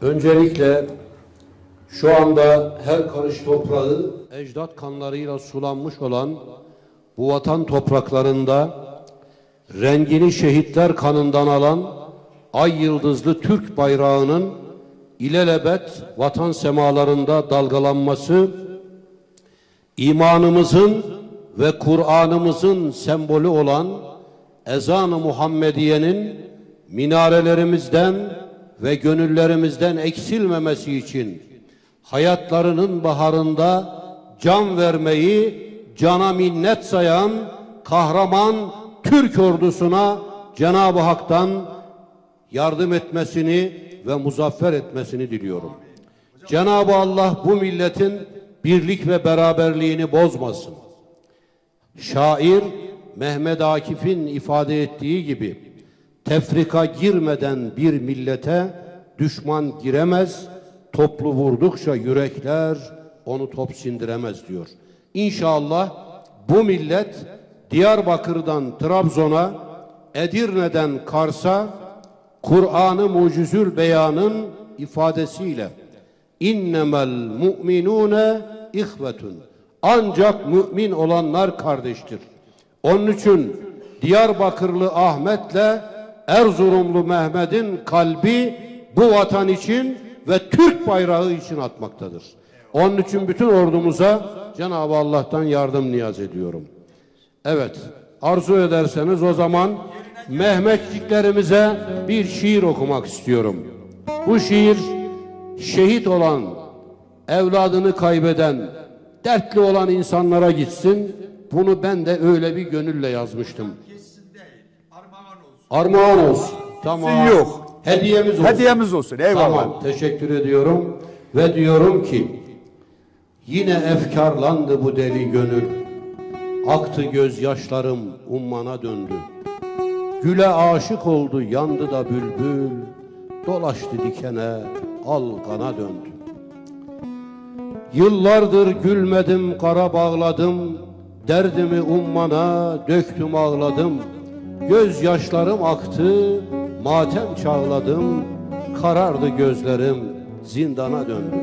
Öncelikle şu anda her karış toprağı ecdat kanlarıyla sulanmış olan bu vatan topraklarında rengini şehitler kanından alan ay yıldızlı Türk bayrağının ilelebet vatan semalarında dalgalanması imanımızın ve Kur'an'ımızın sembolü olan ezan-ı Muhammediye'nin minarelerimizden ve gönüllerimizden eksilmemesi için hayatlarının baharında can vermeyi cana minnet sayan kahraman Türk ordusuna Cenab-ı Hak'tan yardım etmesini ve muzaffer etmesini diliyorum. Cenab-ı Allah bu milletin birlik ve beraberliğini bozmasın. Şair Mehmet Akif'in ifade ettiği gibi tefrika girmeden bir millete düşman giremez, toplu vurdukça yürekler onu top sindiremez diyor. İnşallah bu millet Diyarbakır'dan Trabzon'a, Edirne'den Kars'a Kur'an-ı Mucizül Beyan'ın ifadesiyle innemel mu'minune ihvetun ancak mümin olanlar kardeştir. Onun için Diyarbakırlı Ahmet'le Erzurumlu Mehmet'in kalbi bu vatan için ve Türk bayrağı için atmaktadır. Onun için bütün ordumuza Cenab-ı Allah'tan yardım niyaz ediyorum. Evet, arzu ederseniz o zaman Mehmetçiklerimize bir şiir okumak istiyorum. Bu şiir şehit olan, evladını kaybeden, dertli olan insanlara gitsin. Bunu ben de öyle bir gönülle yazmıştım. Armağan olsun. Tamam. yok. Hediyemiz olsun. Hediyemiz olsun. Eyvallah. Tamam. Teşekkür ediyorum. Ve diyorum ki yine efkarlandı bu deli gönül. Aktı gözyaşlarım ummana döndü. Güle aşık oldu yandı da bülbül. Dolaştı dikene al kana döndü. Yıllardır gülmedim kara bağladım. Derdimi ummana döktüm ağladım. Gözyaşlarım aktı matem çağladım. Karardı gözlerim zindana döndü.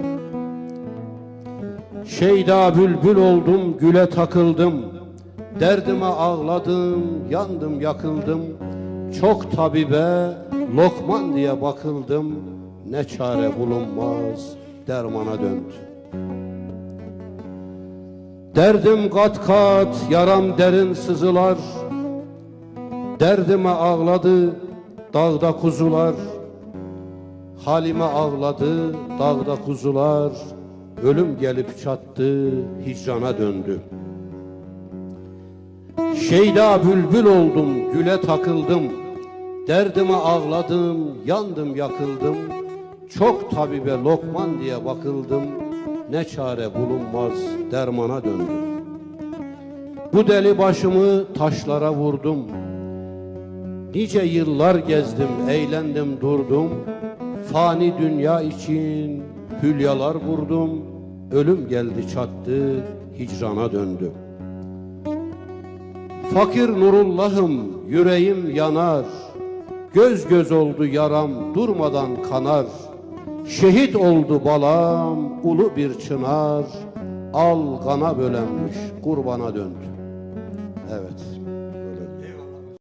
Şeyda bülbül oldum güle takıldım. Derdime ağladım yandım yakıldım. Çok tabibe lokman diye bakıldım. Ne çare bulunmaz dermana döndü. Derdim kat kat, yaram derin sızılar. Derdime ağladı dağda kuzular. Halime ağladı dağda kuzular. Ölüm gelip çattı, hicrana döndü. Şeyda bülbül oldum, güle takıldım. Derdime ağladım, yandım, yakıldım. Çok tabibe lokman diye bakıldım. Ne çare bulunmaz, dermana döndüm. Bu deli başımı taşlara vurdum. Nice yıllar gezdim, eğlendim, durdum. Fani dünya için hülyalar vurdum. Ölüm geldi çattı, hicrana döndüm. Fakir Nurullah'ım yüreğim yanar. Göz göz oldu yaram durmadan kanar. Şehit oldu balam ulu bir çınar. Al kana bölenmiş kurbana döndü. Evet.